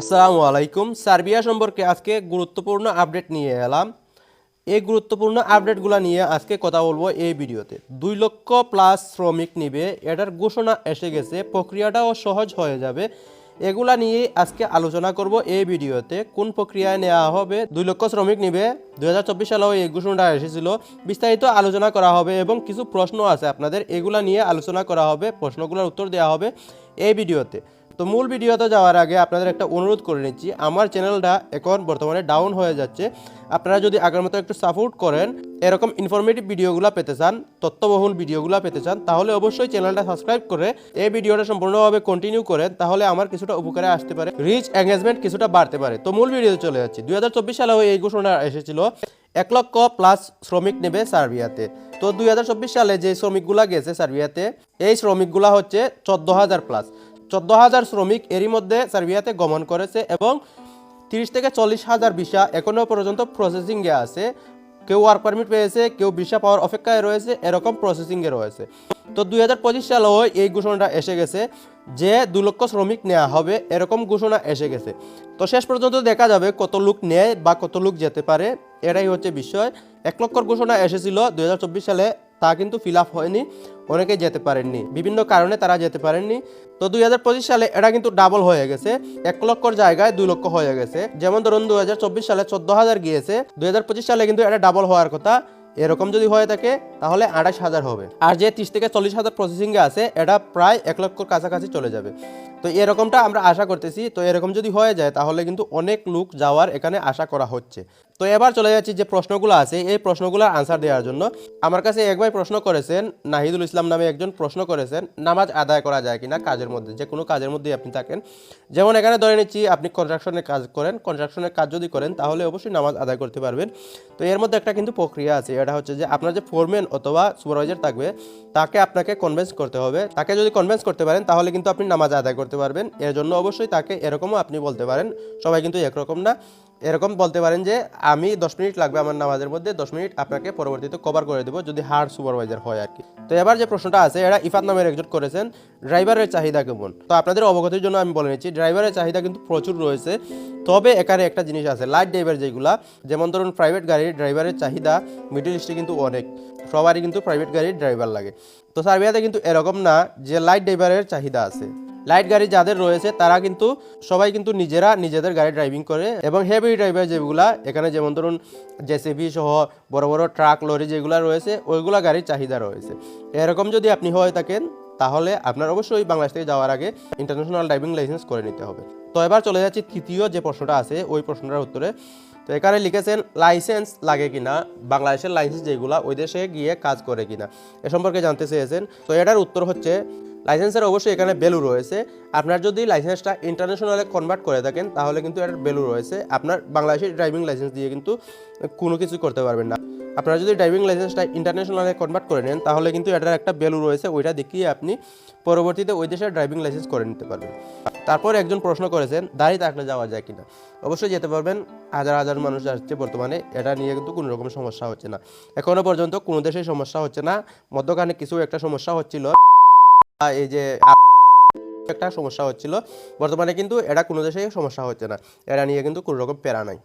আসসালামু আলাইকুম। সার্বিয়া সম্পর্কে আজকে গুরুত্বপূর্ণ আপডেট নিয়ে এলাম। এই গুরুত্বপূর্ণ আপডেটগুলো নিয়ে আজকে কথা বলব এই ভিডিওতে। দুই লক্ষ প্লাস শ্রমিক নিবে, এটার ঘোষণা এসে গেছে, প্রক্রিয়াটাও সহজ হয়ে যাবে। এগুলা নিয়ে আজকে আলোচনা করব এই ভিডিওতে, কোন প্রক্রিয়ায় নেওয়া হবে, দুই লক্ষ শ্রমিক নিবে, দুই হাজার চব্বিশ সালেও এই ঘোষণাটা এসেছিল। বিস্তারিত আলোচনা করা হবে এবং কিছু প্রশ্ন আছে আপনাদের, এগুলা নিয়ে আলোচনা করা হবে, প্রশ্নগুলোর উত্তর দেওয়া হবে এই ভিডিওতে। তো মূল ভিডিওতে যাওয়ার আগে আপনাদের একটা অনুরোধ করে নিচ্ছি, আমার চ্যানেলটা এখন বর্তমানে ডাউন হয়ে যাচ্ছে। আপনারা যদি আগের মতো একটু সাপোর্ট করেন, এরকম ইনফরমেটিভ ভিডিওগুলো পেতে চান, তথ্যবহুল ভিডিওগুলো পেতে চান, তাহলে অবশ্যই চ্যানেলটা সাবস্ক্রাইব করে এই ভিডিওটা সম্পূর্ণভাবে কন্টিনিউ করেন, তাহলে আমার কিছুটা উপকারে আসতে পারে রিচ এঙ্গেজমেন্ট কিছুটা বাড়তে পারে। তো মূল ভিডিওতে চলে যাচ্ছি। দুই হাজার চব্বিশ সালে এই ঘোষণা এসেছিল, এক লক্ষ প্লাস শ্রমিক নেবে সার্বিয়াতে। তো দুই হাজার চব্বিশ সালে যে শ্রমিকগুলা গেছে সার্বিয়াতে, এই শ্রমিকগুলা হচ্ছে চোদ্দ হাজার প্লাস চোদ্দ হাজার শ্রমিক এরই মধ্যে সার্বিয়াতে গমন করেছে এবং তিরিশ থেকে চল্লিশ হাজার ভিসা এখনও পর্যন্ত প্রসেসিংয়ে আছে। কেউ ওয়ার্ক পারমিট পেয়েছে, কেউ ভিসা পাওয়ার অপেক্ষায় রয়েছে, এরকম প্রসেসিংয়ে রয়েছে। তো দুই হাজার পঁচিশ সালেও এই ঘোষণাটা এসে গেছে যে দু লক্ষ শ্রমিক নেওয়া হবে, এরকম ঘোষণা এসে গেছে। তো শেষ পর্যন্ত দেখা যাবে কত লোক নেয় বা কত লোক যেতে পারে, এটাই হচ্ছে বিষয়। এক লক্ষর ঘোষণা এসেছিল দুই হাজার চব্বিশ সালে তা কিন্তু ফিল আপ হয়নি, অনেকে যেতে পারেননি। বিভিন্ন কারণে তারা যেতে পারেননি। তো দুই হাজার পঁচিশ সালে এটা কিন্তু ডাবল হয়ে গেছে। এক লক্ষর জায়গায় দুই লক্ষ হয়ে গেছে। যেমন ধরুন দুই হাজার চব্বিশ সালে চোদ্দ হাজার গিয়েছে। দুই হাজার পঁচিশ সালে কিন্তু এটা ডাবল হওয়ার কথা। এরকম যদি হয়ে থাকে তাহলে আঠাশ হাজার হবে। আর যে ত্রিশ থেকে চল্লিশ হাজার প্রসেসিংয়ে আছে, এটা প্রায় এক লক্ষর কাছাকাছি চলে যাবে। তো এরকমটা আমরা আশা করতেছি। তো এরকম যদি হয়ে যায়, তাহলে কিন্তু অনেক লোক যাওয়ার এখানে আশা করা হচ্ছে। তো এবার চলে যাচ্ছি যে প্রশ্নগুলো আছে, এই প্রশ্নগুলোর আনসার দেওয়ার জন্য। আমার কাছে এক ভাই প্রশ্ন করেছেন, নাহিদুল ইসলাম নামে একজন প্রশ্ন করেছেন, নামাজ আদায় করা যায় কিনা কাজের মধ্যে, যে কোনো কাজের মধ্যেই আপনি থাকেন। যেমন এখানে ধরে নিচ্ছি, আপনি কনস্ট্রাকশনের কাজ করেন কনস্ট্রাকশনের কাজ যদি করেন, তাহলে অবশ্যই নামাজ আদায় করতে পারবেন। তো এর মধ্যে একটা কিন্তু প্রক্রিয়া আছে, এটা হচ্ছে যে আপনার যে ফোরম্যান অথবা সুপারভাইজার থাকবে, তাকে আপনাকে কনভেন্স করতে হবে। তাকে যদি কনভেন্স করতে পারেন, তাহলে কিন্তু আপনি নামাজ আদায় করতে পারবেন। এর জন্য অবশ্যই তাকে এরকমও আপনি বলতে পারেন। সবাই কিন্তু একরকম না। এরকম বলতে পারেন যে, আমি দশ মিনিট লাগবে আমার নামাজের মধ্যে, দশ মিনিট আপনাকে পরবর্তীতে কভার করে দেবো যদি হার্ড সুপারভাইজার হয় আর কি তো এবার যে প্রশ্নটা আছে, এরা ইফাত নামের একজন করেছেন ড্রাইভারের চাহিদা কেমন? তো আপনাদের অবগতির জন্য আমি বলে নিচ্ছি ড্রাইভারের চাহিদা কিন্তু প্রচুর রয়েছে। তবে এখানে একটা জিনিস আছে লাইট ড্রাইভার যেগুলা, যেমন ধরুন প্রাইভেট গাড়ির ড্রাইভারের চাহিদা মিডল ইস্টে কিন্তু অনেক, সবারই কিন্তু প্রাইভেট গাড়ির ড্রাইভার লাগে। তো সার্বিয়াতে কিন্তু এরকম না যে লাইট ড্রাইভারের চাহিদা আছে। লাইট গাড়ি যাদের রয়েছে, তারা কিন্তু সবাই কিন্তু নিজেরা নিজেদের গাড়ি ড্রাইভিং করে এবং হেভি ড্রাইভার যেগুলা, এখানে যেমন ধরুন জেসিবি সহ বড় বড় ট্রাক লরি যেগুলো রয়েছে, ওইগুলা গাড়ির চাহিদা রয়েছে। এরকম যদি আপনি হয়ে থাকেন তাহলে আপনার অবশ্যই বাংলাদেশ থেকে যাওয়ার আগে ইন্টারন্যাশনাল ড্রাইভিং লাইসেন্স করে নিতে হবে। তো এবার চলে যাচ্ছি তৃতীয় যে প্রশ্নটা আছে, ওই প্রশ্নটার উত্তরে। তো এখানে লিখেছেন লাইসেন্স লাগে কিনা? বাংলাদেশের লাইসেন্স যেগুলো, ওই দেশে গিয়ে কাজ করে কিনা? এ সম্পর্কে জানতে চেয়েছেন। তো এটার উত্তর হচ্ছে লাইসেন্সের অবশ্যই এখানে ভ্যালু রয়েছে। আপনার যদি লাইসেন্সটা ইন্টারন্যাশনালে কনভার্ট করে থাকেন, তাহলে কিন্তু এটার ভ্যালু রয়েছে। আপনার বাংলাদেশের ড্রাইভিং লাইসেন্স দিয়ে কিন্তু কোনো কিছু করতে পারবেন না। আপনারা যদি ড্রাইভিং লাইসেন্সটা ইন্টারন্যাশনালে কনভার্ট করে নেন, তাহলে কিন্তু এটার একটা ভ্যালু রয়েছে, ওইটা দেখিয়ে আপনি পরবর্তীতে ওই দেশের ড্রাইভিং লাইসেন্স করে নিতে পারবেন। তারপর একজন প্রশ্ন করেছেন দাঁড়িয়ে থাকলে যাওয়া যায় কিনা? অবশ্যই যেতে পারবেন। হাজার হাজার মানুষ আসছে বর্তমানে, এটা নিয়ে কিন্তু কোনো রকম সমস্যা হচ্ছে না। এখনও পর্যন্ত কোনো দেশেই সমস্যা হচ্ছে না। মধ্যখানে কিছু একটা সমস্যা হচ্ছিল। এই যে একটা সমস্যা হচ্ছিল। বর্তমানে কিন্তু এটা কোনো দেশে সমস্যা হচ্ছে না। এটা নিয়ে কিন্তু কোনো রকম প্যারা নাই।